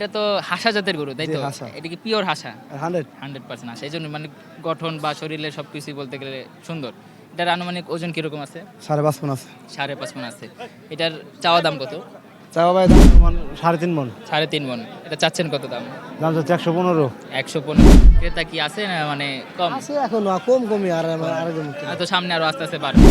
এটা তো হাসা জাতের গরু তাই তো। এটা কি পিওর হাসা? হান্ড্রেড। হান্ড্রেড পার্সেন্ট হাসা। এই জন্য মানে গঠন বা শরীরের সব কিছুই বলতে গেলে সুন্দর। এটার আনুমানিক ওজন কীরকম আছে? সাড়ে পাঁচ মন আছে। সাড়ে পাঁচ মন আছে। এটার চাওয়া দাম কত? চাওয়া ভাই দাম সাড়ে তিন মন। সাড়ে তিন মন। এটা চাচ্ছেন কত দাম? দাম হচ্ছে একশো পনেরো। একশো পনেরো। ক্রেতা কি আছে না মানে কম? আছে এখন কম কমই আর আর আর তো সামনে আরও আস্তে আস্তে বাড়বে।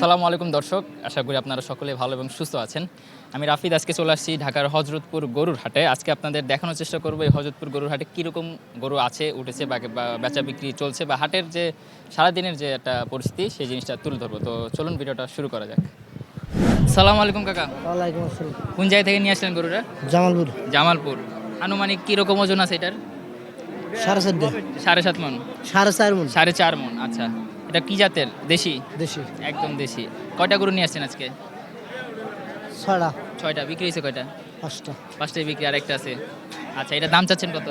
সালামু আলাইকুম দর্শক আশা করি আপনারা সকলে ভালো এবং সুস্থ আছেন। আমি রাফিদ আজকে চলে আসছি ঢাকার হজরতপুর গরুর হাটে। আজকে আপনাদের দেখানোর চেষ্টা করব এই হজরতপুর গরুর হাটে কীরকম গরু আছে উঠেছে বা বেচা বিক্রি চলছে বা হাটের যে সারাদিনের যে একটা পরিস্থিতি সেই জিনিসটা তুলে ধরবো। তো চলুন ভিডিওটা শুরু করা যাক। সালাম আলাইকুম কাকা। ওয়ালাইকুম আসসালাম। কোন জায়গা থেকে নিয়ে আসলেন গরুটা? জামালপুর। জামালপুর। আনুমানিক কীরকম ওজন আছে এটার? সাড়ে চারটে সাড়ে সাত মন। সাড়ে চার মন। সাড়ে চার মন আচ্ছা। এটা কি জাতের? দেশি? দেশি। একদম দেশি। কয়টা গরু নিয়ে আসছেন আজকে? ছয়টা। ছয়টা। বিক্রি হয়েছে কয়টা? পাঁচটা। পাঁচটায় বিক্রি আরেকটা আছে। আচ্ছা এটা দাম চাচ্ছেন কত?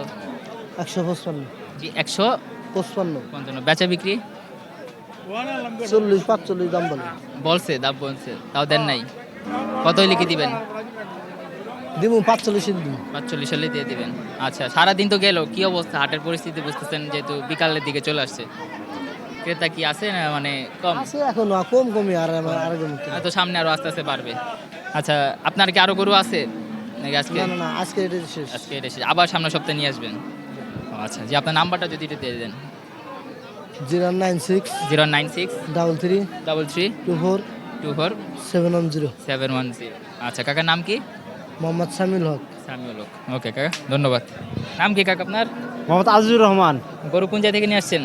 একশো পঁচপান্ন। জি একশো পঁচপান্ন। পঞ্চান্ন। বেচা বিক্রি? চল্লিশ পাঁচচল্লিশ দাম বলে। বলছে দাম বলছে। তাও দেন নাই। কত হইলে কি দিবেন? দিবো পাঁচচল্লিশ দিন পাঁচচল্লিশ হলে দিয়ে দিবেন। আচ্ছা সারাদিন তো গেল। কি অবস্থা? হাটের পরিস্থিতি বুঝতেছেন যেহেতু বিকালের দিকে চলে আসছে। ক্রেতা কি আছে না মানে কম? আছে এখন কম কমই আর আর আর তো সামনে আরও আস্তে আস্তে বাড়বে। আচ্ছা আপনার কি আরও গরু আছে? নাকি আজকে? না না আজকে এটা শেষ। আজকে এটা শেষ। আবার সামনের সপ্তাহে নিয়ে আসবেন? ও আচ্ছা যে আপনার নাম্বারটা যদি একটু দিয়ে দেন। Zero nine six zero nine six double three double three two four two four seven one zero. Seven one zero. আচ্ছা কাকার নাম কি? মোহাম্মদ সামিল হক। সামিউল হক। ওকে কাকা ধন্যবাদ। নাম কি কাকা আপনার? মোহাম্মদ আজিজুর রহমান। গরু কোন জায়গা থেকে নিয়ে আসছেন?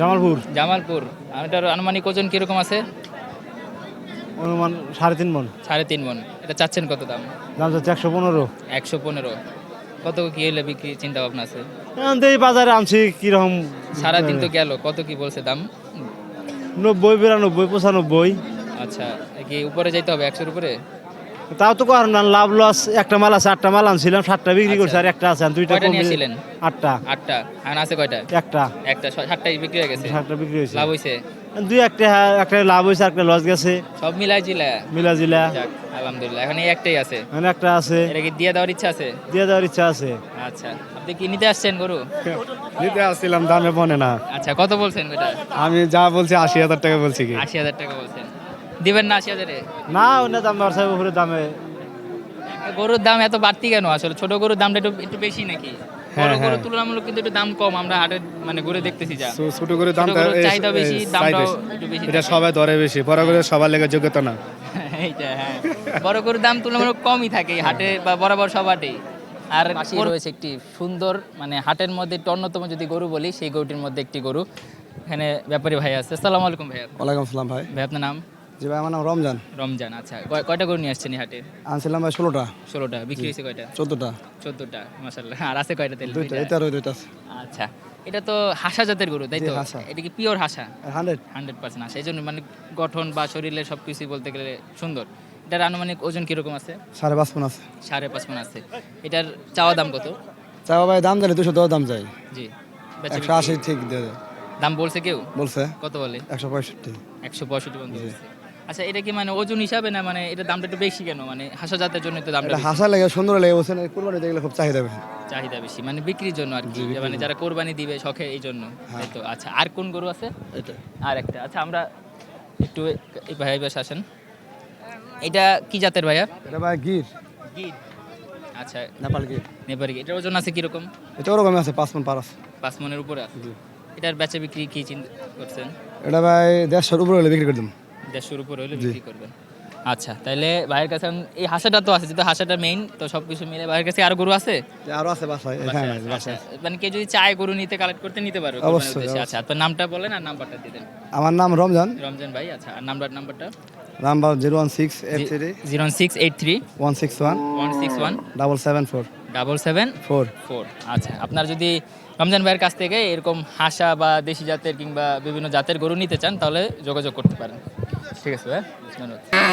জামালপুর? জামালপুর। এটার আনুমানিক ওজন কীরকম আছে? অনুমান সাড়ে তিন মন। সাড়ে তিন মন। এটা চাচ্ছেন কত দাম? দাম হচ্ছে একশো পনেরো। একশো পনেরো। কত কি হলে বিক্রি চিন্তা ভাবনা আছে এই বাজারে আনছি কীরকম? সারাদিন তো গেল কত কি বলছে দাম? নব্বই বিরানব্বই পঁচানব্বই। আচ্ছা কি উপরে যাইতে হবে একশোর উপরে? তাও তো কারণ না লাভ লস একটা মাল আছে আটটা মাল আনছিলাম সাতটা বিক্রি করছি আচ্ছা। আর একটা আছে দুইটা কমে- নিয়েছিলেন? আটটা। আটটা। আর আছে কয়টা? একটা। একটা সাতটাই বিক্রি হয়ে গেছে? সাতটা বিক্রি হয়েছে। লাভ হয়েছে দুই একটা একটা লাভ হয়েছে একটা লস গেছে। সব মিলাই জিলা? মিলা জিলা। আলহামদুলিল্লাহ। এখন এই একটাই আছে? মানে একটা আছে। এটা কি দিয়ে দেওয়ার ইচ্ছা আছে? দিয়ে দেওয়ার ইচ্ছা আছে। আচ্ছা। আপনি কি নিতে আসছেন গরু? নিতে আসছিলাম দামে বনে না। আচ্ছা কত বলছেন এটা আমি যা বলছি আশি হাজার টাকা বলছি কি? আশি হাজার টাকা বলছেন। দিবেন না আশি হাজারে? না অন্য দাম ব্যবসায় উপরে দামে। গরুর দাম এত বাড়তি কেন? আসলে ছোট গরুর দামটা একটু একটু বেশি নাকি? বড়। তুলনামূলক কিন্তু একটু দাম কম আমরা হাটে মানে ঘুরে দেখতেছি যা। ছোট করে ছোট দামটা গরুর এ- চাহিদা বেশি দামটাও একটু বেশি এটা সবাই দরে বেশি বড় করে সবার লেগে যোগ্যতা না। এইটা হ্যাঁ। বড় গরুর দাম তুলনামূলক কমই থাকে হাটে বা বরাবর সব হাটেই। আর রয়েছে একটি সুন্দর মানে হাটের মধ্যে একটি অন্যতম যদি গরু বলি সেই গরুটির মধ্যে একটি গরু। এখানে ব্যাপারী ভাই আছে। আসসালামু আলাইকুম ভাইয়া। ওয়ালাইকুম আসসালাম ভাই। ভাই আপনার নাম? জি ভাই আমার নাম রমজান। রমজান আচ্ছা। কয়- কয়টা গরু নিয়ে আসছেন এই হাটে? আনছিলাম ভাই ষোলোটা। ষোলোটা। বিক্রি হয়েছে কয়টা? চোদ্দটা। চোদ্দটা মাসাল্লাহ আর আছে কয়টা তেল? দুইটা এটা ওই দুইটা আছে। আচ্ছা। এটা তো হাসা জাতের গরু তাই জি, তো? হাসা। এটা কি পিওর হাসা? হান্ড্রেড। হান্ড্রেড পার্সেন্ট হাসা। এই জন্য মানে গঠন বা শরীরের সব কিছুই বলতে গেলে সুন্দর। এটার আনুমানিক ওজন কীরকম আছে? সাড়ে পাঁচ মন আছে। সাড়ে পাঁচ মন আছে। এটার চাওয়া দাম কত? চাওয়া ভাই দাম জানি দুশো দশ দাম চাই। জি। বেচা একশো আশি ঠিক দিয়ে দেয় দাম বলছে কেউ? বলছে। কত বলে? একশো পঁয়ষট্টি। একশো পঁয়ষট্টি পর্যন্ত বলছে। আচ্ছা এটা কি মানে ওজন হিসাবে না মানে এটা দামটা একটু বেশি কেন? মানে হাসা জাতের জন্য তো দামটা এটা হাসা লেগে সুন্দর লেগে বলছে না কোরবানি দেখলে খুব চাহিদা বেশি। চাহিদা বেশি মানে বিক্রির জন্য আর কি মানে যারা কোরবানি দিবে শখে এই জন্য। হ্যাঁ। তো আচ্ছা আর কোন গরু আছে? এটা। আর একটা আচ্ছা আমরা একটু এই ভাই বেশ আসেন। এটা কি জাতের ভাইয়া? এটা ভাই গির। গির। আচ্ছা নেপাল গির। নেপারি গির। এটার ওজন আছে কীরকম? এটা ওরকম আছে পাঁচ মন পার আছে। পাঁচ মনের উপরে আছে। এটার বেচা বিক্রি কি চিন্তা করছেন? এটা ভাই দেড়শোর উপরে হলে বিক্রি করে দিন দেড়শোর উপরে হলে বিক্রি করবেন আচ্ছা তাহলে ভাইয়ের কাছে এই হাসাটা তো আছে যেহেতু হাসাটা মেইন তো সব কিছু মিলে ভাইয়ের কাছে আর গরু আছে? আরও আছে বাসায়। হ্যাঁ আচ্ছা, মানে কেউ যদি চায় গরু নিতে কালেক্ট করতে নিতে পারবে অবশ্যই। আচ্ছা তো নামটা বলেন আর নাম্বারটা দিয়ে দেন। আমার নাম রমজান। রমজান ভাই আচ্ছা আর নাম্বার নাম্বারটা? Number zero one six eight three zero six eight three one six one one six one double seven four. Double seven four. Four. আচ্ছা আপনার যদি রমজান ভাইয়ের কাছ থেকে এরকম হাসা বা দেশি জাতের কিংবা বিভিন্ন জাতের গরু নিতে চান তাহলে যোগাযোগ করতে পারেন। ঠিক আছে ভাই ধন্যবাদ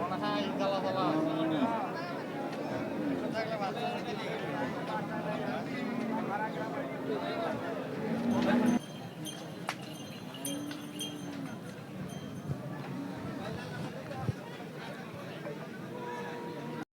মনে হয়। জ্বালা জ্বালা